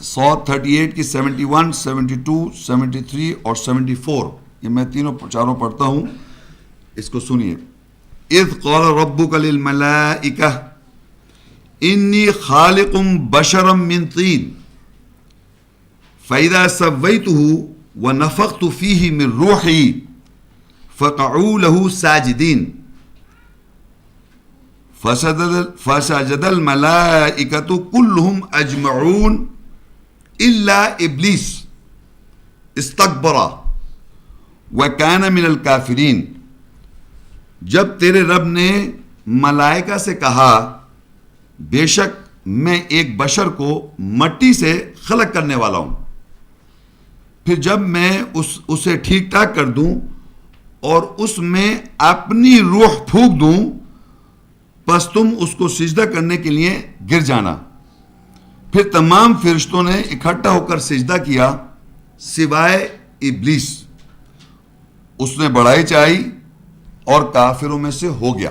سو thirty eight کی seventy one, seventy two, seventy three اور seventy four. یہ میں تینوں چاروں پڑھتا ہوں۔ اس کو سنیے۔ اذ قال ربک للملائکہ انی خالق بشرم من طین فَإِذَا سَوَّيْتُهُ وَنَفَخْتُ فِيهِ مِن رُوحِي فَقَعُوا لَهُ سَاجِدِينَ۔ فسجد فسجد الملائکۃ كلهم اجمعون الا ابلیس استکبر وكان من الكافرین جب تیرے رب نے ملائکہ سے کہا، بے شک میں ایک بشر کو مٹی سے خلق کرنے والا ہوں۔ پھر جب میں اس، اسے ٹھیک ٹھاک کر دوں اور اس میں اپنی روح پھونک دوں بس تم اس کو سجدہ کرنے کے لیے گر جانا۔ پھر تمام فرشتوں نے اکٹھا ہو کر سجدہ کیا سوائے ابلیس۔ اس نے بڑائی چاہی اور کافروں میں سے ہو گیا۔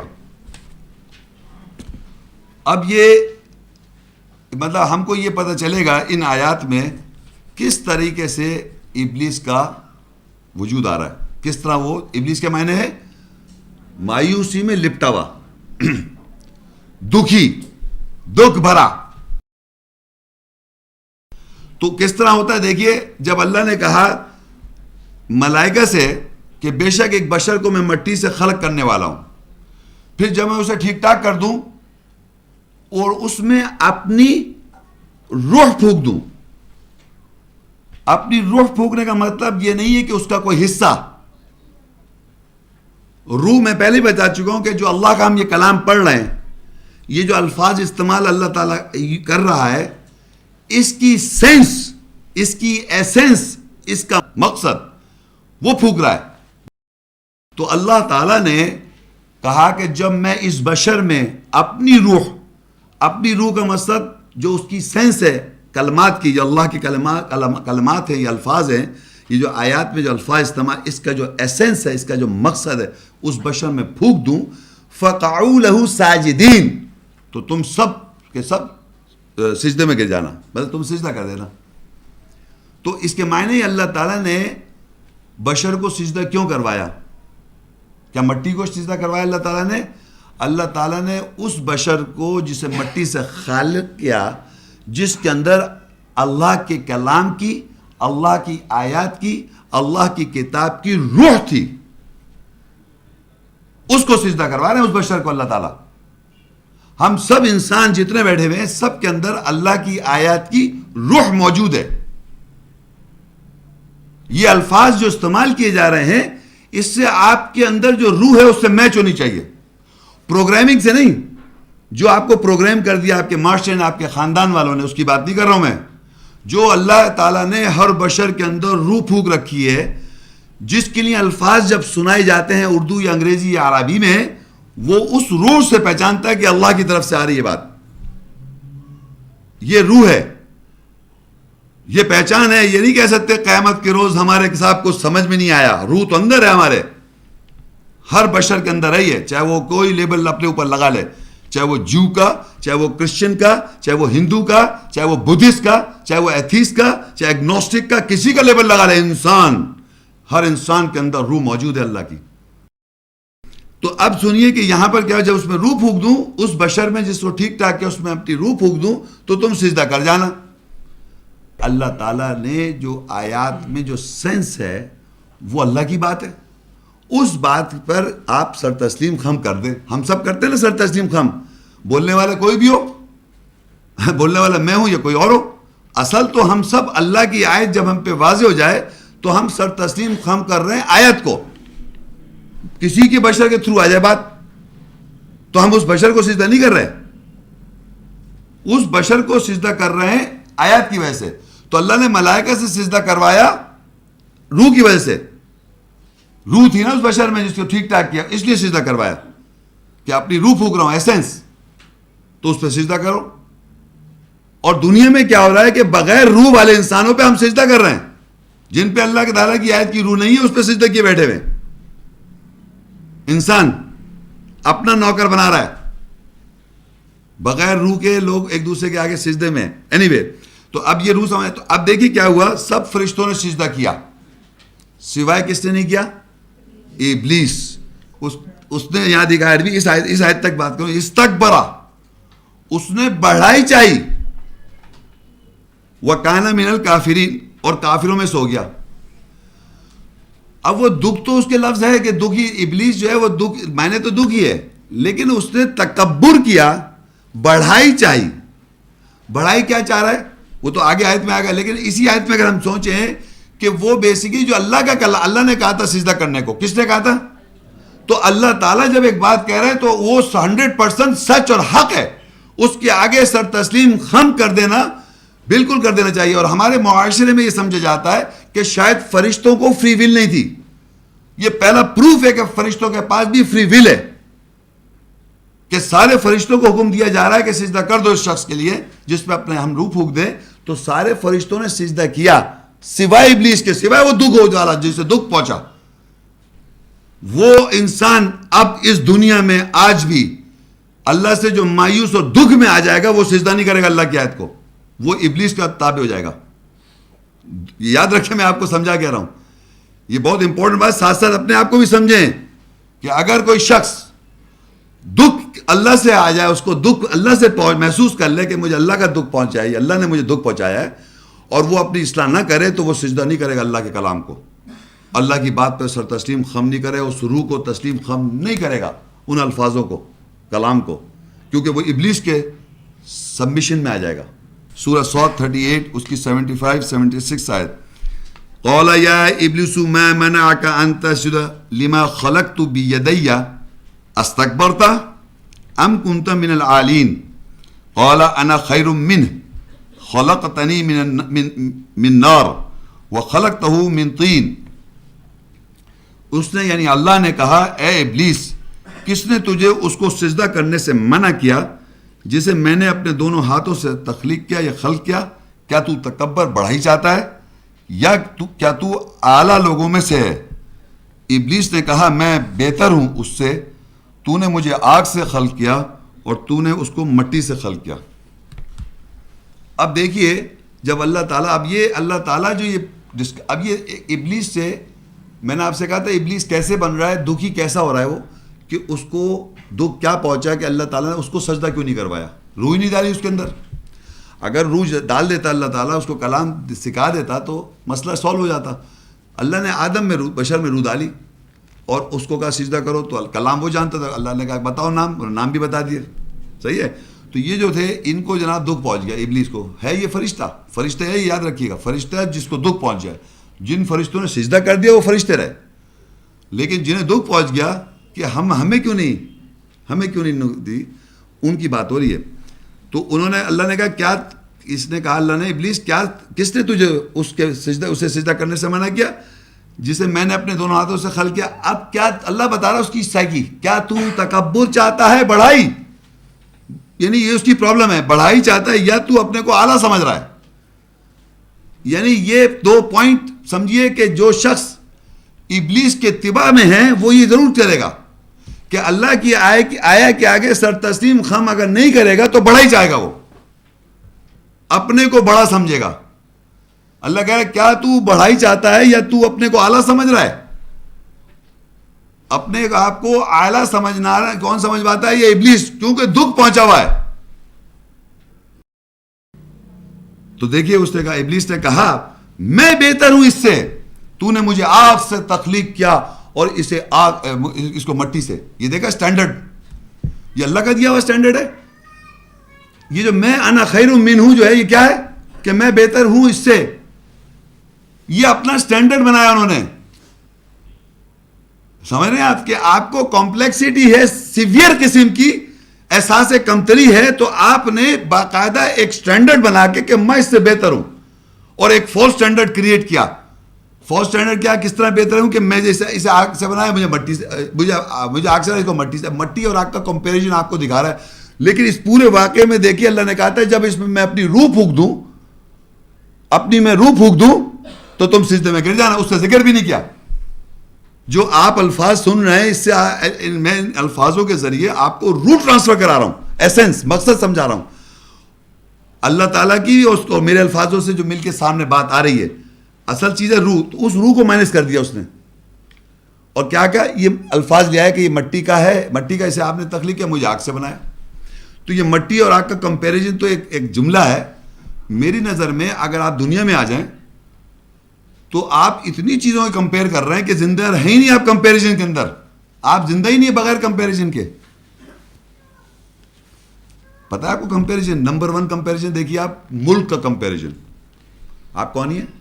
اب یہ مطلب ہم کو یہ پتہ چلے گا ان آیات میں کس طریقے سے ابلیس کا وجود آ رہا ہے۔ کس طرح وہ، ابلیس کے معنی ہے؟ مایوسی میں لپٹا ہوا۔ دکھی، دکھ بھرا۔ تو کس طرح ہوتا ہے؟ دیکھیے، جب اللہ نے کہا ملائکہ سے کہ بے شک ایک بشر کو میں مٹی سے خلق کرنے والا ہوں، پھر جب میں اسے ٹھیک ٹھاک کر دوں اور اس میں اپنی روح پھونک دوں۔ اپنی روح پھونکنے کا مطلب یہ نہیں ہے کہ اس کا کوئی حصہ۔ روح میں پہلے بتا چکا ہوں کہ جو اللہ کا ہم یہ کلام پڑھ رہے ہیں، یہ جو الفاظ استعمال اللہ تعالیٰ کر رہا ہے اس کی سینس، اس کی ایسنس، اس کا مقصد وہ پھونک رہا ہے۔ تو اللہ تعالیٰ نے کہا کہ جب میں اس بشر میں اپنی روح اپنی روح کا مقصد جو اس کی سینس ہے، کلمات کی، جو اللہ کی کلمات کلمات ہیں، یہ الفاظ ہیں، یہ جو آیات میں جو الفاظ استعمال، اس کا جو ایسنس ہے، اس کا جو مقصد ہے، اس بشر میں پھونک دوں۔ فقعوا له ساجدین تو تم سب کے سب سجدے میں گر جانا۔ مطلب تم سجدہ کر دینا۔ تو اس کے معنی اللہ تعالیٰ نے بشر کو سجدہ کیوں کروایا؟ کیا مٹی کو سجدہ کروایا اللہ تعالیٰ نے؟ اللہ تعالیٰ نے اس بشر کو جسے مٹی سے خالق کیا، جس کے اندر اللہ کے کلام کی، اللہ کی آیات کی، اللہ کی کتاب کی روح تھی۔ اس کو سجدہ کروا رہے ہیں، اس بشر کو اللہ تعالیٰ۔ ہم سب انسان جتنے بیٹھے ہوئے ہیں، سب کے اندر اللہ کی آیات کی روح موجود ہے۔ یہ الفاظ جو استعمال کیے جا رہے ہیں، اس سے آپ کے اندر جو روح ہے، اس سے میچ ہونی چاہیے۔ پروگرامنگ سے نہیں، جو آپ کو پروگرام کر دیا، آپ کے ماسٹر نے آپ کے خاندان والوں نے، اس کی بات نہیں کر رہا ہوں میں۔ جو اللہ تعالیٰ نے ہر بشر کے اندر روح پھونک رکھی ہے، جس کے لیے الفاظ جب سنائے جاتے ہیں اردو یا انگریزی یا عربی میں وہ اس روح سے پہچانتا ہے کہ اللہ کی طرف سے آ رہی ہے بات۔ یہ روح ہے۔ یہ پہچان ہے، یہ نہیں کہہ سکتے قیامت کے روز ہمارے صاحب کو سمجھ میں نہیں آیا۔ روح تو اندر ہے ہمارے۔ ہر بشر کے اندر رہی ہے چاہے وہ کوئی لیبل اپنے اوپر لگا لے۔ چاہے وہ جو کا، چاہے وہ کرسچن کا، چاہے وہ ہندو کا، چاہے وہ بدھسٹ کا، چاہے وہ ایتھیس کا، چاہے اگنوسٹک کا، کسی کا لیبل لگا لے۔ انسان، ہر انسان کے اندر روح موجود ہے اللہ کی۔ تو اب سنیے کہ یہاں پر کیا جب اس میں روح پھونک دوں، اس بشر میں جس کو ٹھیک ٹھاک کیا اس میں اپنی روح پھونک دوں، تو تم سجدہ کر جانا۔ اللہ تعالیٰ نے جو آیات میں جو سینس ہے، وہ اللہ کی بات ہے۔ اس بات پر آپ سر تسلیم خم کر دیں۔ ہم سب کرتے ہیں نا سر تسلیم خم۔ بولنے والا کوئی بھی ہو، بولنے والا میں ہوں یا کوئی اور ہو، اصل تو ہم سب اللہ کی آیت جب ہم پہ واضح ہو جائے، تو ہم سر تسلیم خم کر رہے ہیں آیت کو۔ کسی کے بشر کے تھرو آ جائے بات، تو ہم اس بشر کو سجدہ نہیں کر رہے۔ اس بشر کو سجدہ کر رہے ہیں آیات کی وجہ سے۔ تو اللہ نے ملائکہ سے سجدہ کروایا روح کی وجہ سے۔ روح تھی نا اس بشر میں جس کو ٹھیک ٹھاک کیا، اس لیے سجدہ کروایا کہ اپنی روح پھونک رہا ہوں ایسنس تو اس پہ سجدہ کرو۔ اور دنیا میں کیا ہو رہا ہے کہ بغیر روح والے انسانوں پہ ہم سجدہ کر رہے ہیں۔ جن پہ اللہ کے تعالیٰ کی آیت کی روح نہیں ہے، اس پہ سجدہ کیے بیٹھے ہوئے انسان اپنا نوکر بنا رہا ہے۔ بغیر روح کے لوگ ایک دوسرے کے آگے سجدے میں اینی anyway, تو اب یہ روح سمجھ تو اب دیکھیے کیا ہوا۔ سب فرشتوں نے سجدہ کیا۔ سوائے کس نے نہیں کیا؟ ابلیس۔ اس اس نے یہاں دکھایا بھی اس آیت اس آیت تک بات کروں۔ اس تک برا اس نے بڑھائی چاہی۔ وہ کانا من الکافرین اور کافروں میں سو گیا۔ اب وہ دکھ تو اس کے لفظ ہے کہ دکھی ابلیس جو ہے وہ دکھ میں نے تو دکھ ہی ہے، لیکن اس نے تکبر کیا، بڑھائی چاہی۔ بڑھائی کیا چاہ رہا ہے؟ وہ تو آگے آیت میں آ گیا لیکن اسی آیت میں اگر ہم سوچیں کہ وہ بیسیکلی جو اللہ کا کلا اللہ نے کہا تھا سجدہ کرنے کو، کس نے کہا تھا؟ تو اللہ تعالیٰ جب ایک بات کہہ رہے ہیں تو وہ ہنڈریڈ پرسینٹ سچ اور حق ہے۔ اس کے آگے سر تسلیم خم کر دینا بالکل کر دینا چاہیے۔ اور ہمارے معاشرے میں یہ سمجھا جاتا ہے کہ شاید فرشتوں کو فری ول نہیں تھی۔ یہ پہلا پروف ہے کہ فرشتوں کے پاس بھی فری ول ہے۔ کہ سارے فرشتوں کو حکم دیا جا رہا ہے کہ سجدہ کر دو اس شخص کے لیے، جس پہ اپنے ہم روح پھونک دیں تو سارے فرشتوں نے سجدہ کیا۔ سوائے ابلیس کے سوائے وہ دکھ ہو جا رہا، جسے دکھ پہنچا۔ وہ انسان اب اس دنیا میں آج بھی اللہ سے جو مایوس اور دکھ میں آ جائے گا، وہ سجدہ نہیں کرے گا اللہ کی آیت کو۔ وہ ابلیس کا تابع ہو جائے گا۔ یاد رکھیں میں آپ کو سمجھا کہہ رہا ہوں۔ یہ بہت امپورٹنٹ بات ساتھ ساتھ اپنے آپ کو بھی سمجھیں کہ اگر کوئی شخص دکھ اللہ سے آ جائے، اس کو دکھ اللہ سے پہنچ، محسوس کر لے کہ مجھے اللہ کا دکھ پہنچا ہے اللہ نے مجھے دکھ پہنچایا ہے، اور وہ اپنی اصلاح نہ کرے تو وہ سجدہ نہیں کرے گا اللہ کے کلام کو۔ اللہ کی بات پہ سر تسلیم خم نہیں کرے، اس روح کو تسلیم خم نہیں کرے گا ان الفاظوں کو، کلام کو، کیونکہ وہ ابلیس کے سبمیشن میں آ جائے گا۔ سورہ سوت تھرٹی ایٹ اس کی سیونٹی فائیو سیونٹی سکس آئے قولا یا ابلیس ما منعك ان تسجد لما خلقت بيدي استكبرت ام كنت من العالين قال انا خير منه خلقتني من من من نار وخلقته من طين اس نے یعنی اللہ نے کہا، اے ابلیس، کس نے تجھے اس کو سجدہ کرنے سے منع کیا؟ جسے میں نے اپنے دونوں ہاتھوں سے تخلیق کیا یا خلق کیا کیا تو تکبر بڑھائی چاہتا ہے؟ یا تو، کیا تو اعلیٰ لوگوں میں سے ہے؟ ابلیس نے کہا، میں بہتر ہوں اس سے۔ تو نے مجھے آگ سے خلق کیا اور تو نے اس کو مٹی سے خلق کیا۔ اب دیکھیے، جب اللہ تعالیٰ، اب یہ اللہ تعالیٰ جو یہ اب یہ ابلیس سے، میں نے آپ سے کہا تھا، ابلیس کیسے بن رہا ہے؟ دکھی کیسا ہو رہا ہے وہ؟ کہ اس کو دکھ کیا پہنچا کہ اللہ تعالیٰ نے اس کو سجدہ کیوں نہیں کروایا؟ روح نہیں ڈالی اس کے اندر۔ اگر روح ڈال دیتا اللہ تعالیٰ، اس کو کلام سکھا دیتا تو مسئلہ سالو ہو جاتا۔ اللہ نے آدم میں روح بشر میں روح ڈالی اور اس کو کہا سجدہ کرو تو کلام وہ جانتا تھا۔ اللہ نے کہا بتاؤ نام، اور نام بھی بتا دیے۔ صحیح ہے؟ تو یہ جو تھے، ان کو جناب دکھ پہنچ گیا، ابلیس کو۔ ہے یہ فرشتہ؟ فرشتہ ہے، یہ یاد رکھیے گا۔ فرشتہ ہے جس کو دکھ پہنچ جائے۔ جن فرشتوں نے سجدہ کر دیا، وہ فرشتے رہے۔ لیکن جنہیں دکھ پہنچ گیا کہ ہم، ہمیں کیوں نہیں؟ ہمیں کیوں نہیں دی؟ ان کی بات ہو رہی ہے۔ تو انہوں نے اللہ نے کہا، کیا اس نے کہا اللہ نے، ابلیس، کیا کس نے تجھے اس کے سجدہ اسے سجدہ کرنے سے منع کیا؟ جسے میں نے اپنے دونوں ہاتھوں سے خل کیا۔ اب کیا اللہ بتا رہا اس کی سائیکی کیا تو تکبر چاہتا ہے؟ بڑھائی۔ یعنی یہ اس کی پرابلم ہے۔ بڑھائی چاہتا ہے یا تو اپنے کو اعلیٰ سمجھ رہا ہے۔ یعنی یہ دو پوائنٹ سمجھیے کہ جو شخص ابلیس کے اتباع میں ہے، وہ یہ ضرور کرے گا۔ کہ اللہ کی آئے کی آیا کے آگے سر تسلیم خم اگر نہیں کرے گا تو بڑا ہی چاہے گا وہ۔ اپنے کو بڑا سمجھے گا۔ اللہ کہہ رہا کیا تو بڑھائی چاہتا ہے یا تو اپنے کو اعلیٰ سمجھ رہا ہے؟ اپنے آپ کو اعلیٰ سمجھنا کون سمجھ پاتا ہے؟ یہ ابلیس، کیونکہ دکھ پہنچا ہوا ہے۔ تو دیکھیے، اس نے کہا، ابلیس نے کہا، میں بہتر ہوں اس سے۔ تو نے مجھے آگ سے تخلیق کیا اور اسے آگ اس کو مٹی سے۔ یہ دیکھا سٹینڈرڈ یہ اللہ کا دیا ہوا سٹینڈرڈ ہے۔ یہ جو میں، انا خیر من ہوں جو ہے، یہ کیا ہے؟ کہ میں بہتر ہوں اس سے۔ یہ اپنا سٹینڈرڈ بنایا انہوں نے۔ سمجھ رہے ہیں آپ کہ آپ کو کمپلیکسٹی ہے سیویئر قسم کی، احساس کمتری ہے، تو آپ نے باقاعدہ ایک سٹینڈرڈ بنا کے کہ میں اس سے بہتر ہوں اور ایک فور سٹینڈرڈ کریٹ کیا۔ فور سٹینڈرڈ کیا، کس طرح بہتر ہوں کہ میں جیسے اسے آگ سے بنایا، مجھے مٹی سے، مجھے مجھے آگ سے اس کو مٹی سے، مٹی اور آگ کا کمپیریزن آپ کو دکھا رہا ہے۔ لیکن اس پورے واقعے میں دیکھیے، اللہ نے کہا تھا، جب اس میں میں اپنی روح پھونک دوں، اپنی میں روح پھونک دوں، تو تم سجدے میں گر جانا۔ اس سے ذکر بھی نہیں کیا۔ جو آپ الفاظ سن رہے ہیں، اس سے میں الفاظوں کے ذریعے آپ کو روح ٹرانسفر کرا رہا ہوں۔ ایسنس مقصد سمجھا رہا ہوں۔ اللہ تعالیٰ کی، اس کو میرے الفاظوں سے جو مل کے سامنے بات آ رہی ہے اصل چیز ہے روح تو اس روح کو مائنس کر دیا اس نے۔ اور کیا کہا؟ یہ الفاظ لیا ہے کہ یہ مٹی کا ہے، مٹی کا اسے آپ نے تخلیق کیا، مجھے آگ سے بنایا۔ تو یہ مٹی اور آگ کا کمپیریزن تو ایک ایک جملہ ہے۔ میری نظر میں اگر آپ دنیا میں آ جائیں، تو آپ اتنی چیزوں کو کمپیئر کر رہے ہیں کہ زندہ رہے ہی نہیں آپ کمپیریزن کے اندر۔ آپ زندہ ہی نہیں بغیر کمپیریزن کے۔ پتا ہے آپ کو کمپیریزن نمبر ون کمپیریزن دیکھیے آپ، ملک کا کمپیریزن آپ کون ہی ہیں؟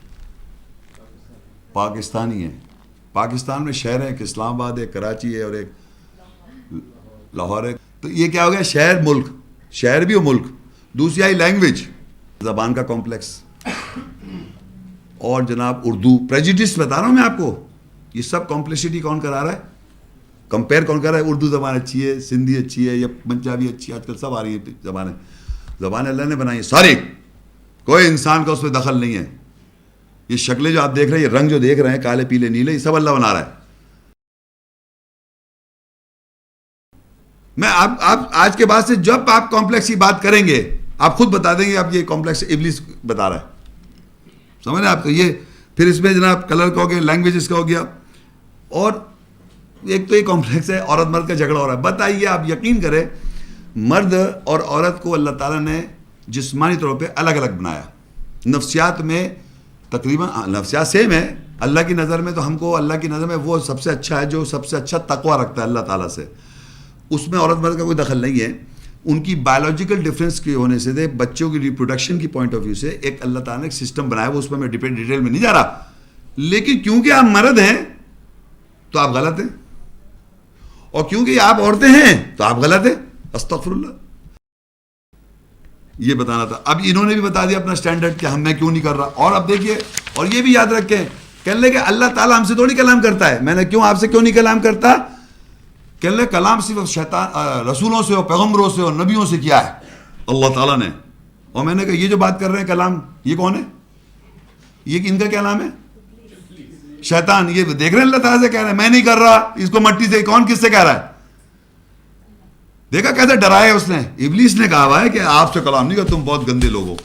پاکستانی ہیں۔ پاکستان میں شہر ہیں، ایک اسلام آباد ہے کراچی ہے اور ایک لاہور ہے۔ تو یہ کیا ہو گیا؟ شہر، ملک۔ شہر بھی ہو ملک۔ دوسری آئی لینگویج۔ زبان کا کمپلیکس۔ اور جناب اردو۔ پریجڈس بتا رہا ہوں میں آپ کو۔ یہ سب کمپلیکسٹی کون کرا رہا ہے؟ کمپیئر کون کر رہا ہے؟ اردو زبان اچھی ہے، سندھی اچھی ہے، یا پنجابی اچھی ہے۔ آج کل سب آ رہی ہے زبانیں۔ زبانیں اللہ نے بنائی ہیں ساری۔ کوئی انسان کا اس میں دخل نہیں ہے۔ یہ شکلیں جو آپ دیکھ رہے ہیں، یہ رنگ جو دیکھ رہے ہیں، کالے، پیلے، نیلے، یہ سب اللہ بنا رہا ہے۔ میں آپ آپ آج کے بعد سے جب آپ کمپلیکس کی بات کریں گے، آپ خود بتا دیں گے آپ یہ کمپلیکس ابلیس بتا رہا ہے۔ سمجھ رہے آپ کو؟ یہ پھر اس میں جناب کلر کا ہو گیا لینگویجز کا ہو گیا اور ایک تو یہ کمپلیکس ہے، عورت مرد کا جھگڑا ہو رہا ہے۔ بتائیے آپ یقین کریں، مرد اور عورت کو اللہ تعالیٰ نے جسمانی طور پہ الگ الگ بنایا۔ نفسیات میں تقریباً نفسیات سیم ہے۔ اللہ کی نظر میں تو ہم کو اللہ کی نظر میں وہ سب سے اچھا ہے جو سب سے اچھا تقوا رکھتا ہے اللہ تعالیٰ سے۔ اس میں عورت مرد کا کوئی دخل نہیں ہے۔ ان کی بایولوجیکل ڈفرینس کے ہونے سے دے، بچوں کی ریپروڈکشن کی پوائنٹ آف ویو سے ایک اللہ تعالیٰ نے ایک سسٹم بنایا، وہ اس میں میں ڈیٹیل میں نہیں جا رہا۔ لیکن کیونکہ آپ مرد ہیں، تو آپ غلط ہیں۔ اور کیونکہ آپ عورتیں ہیں، تو آپ غلط ہیں۔ استغفر اللہ یہ بتانا تھا۔ اب انہوں نے بھی بتا دیا اپنا سٹینڈرڈ کہ ہم میں کیوں نہیں کر رہا۔ اور اب دیکھیے، اور یہ بھی یاد رکھیں، کہنے لے کہ اللہ تعالیٰ ہم سے تھوڑی کلام کرتا ہے۔ میں نے کیوں آپ سے کیوں نہیں کلام کرتا؟ کہنے لے کلام صرف شیطان رسولوں سے اور پیغمبروں سے اور نبیوں سے کیا ہے؟ اللہ تعالیٰ نے۔ اور میں نے کہا، یہ جو بات کر رہے ہیں، کلام، یہ کون ہے؟ یہ ان کا کیا نام ہے؟ شیطان۔ یہ دیکھ رہے ہیں اللہ تعالیٰ سے کہہ رہے ہیں، میں نہیں کر رہا۔ اس کو مٹی سے، کون کس سے کہہ رہا ہے؟ دیکھا کیسے ڈرایا اس نے؟ ابلیس نے کہا ہوا ہے کہ آپ سے کلام نہیں کر تم بہت گندے لوگ ہو۔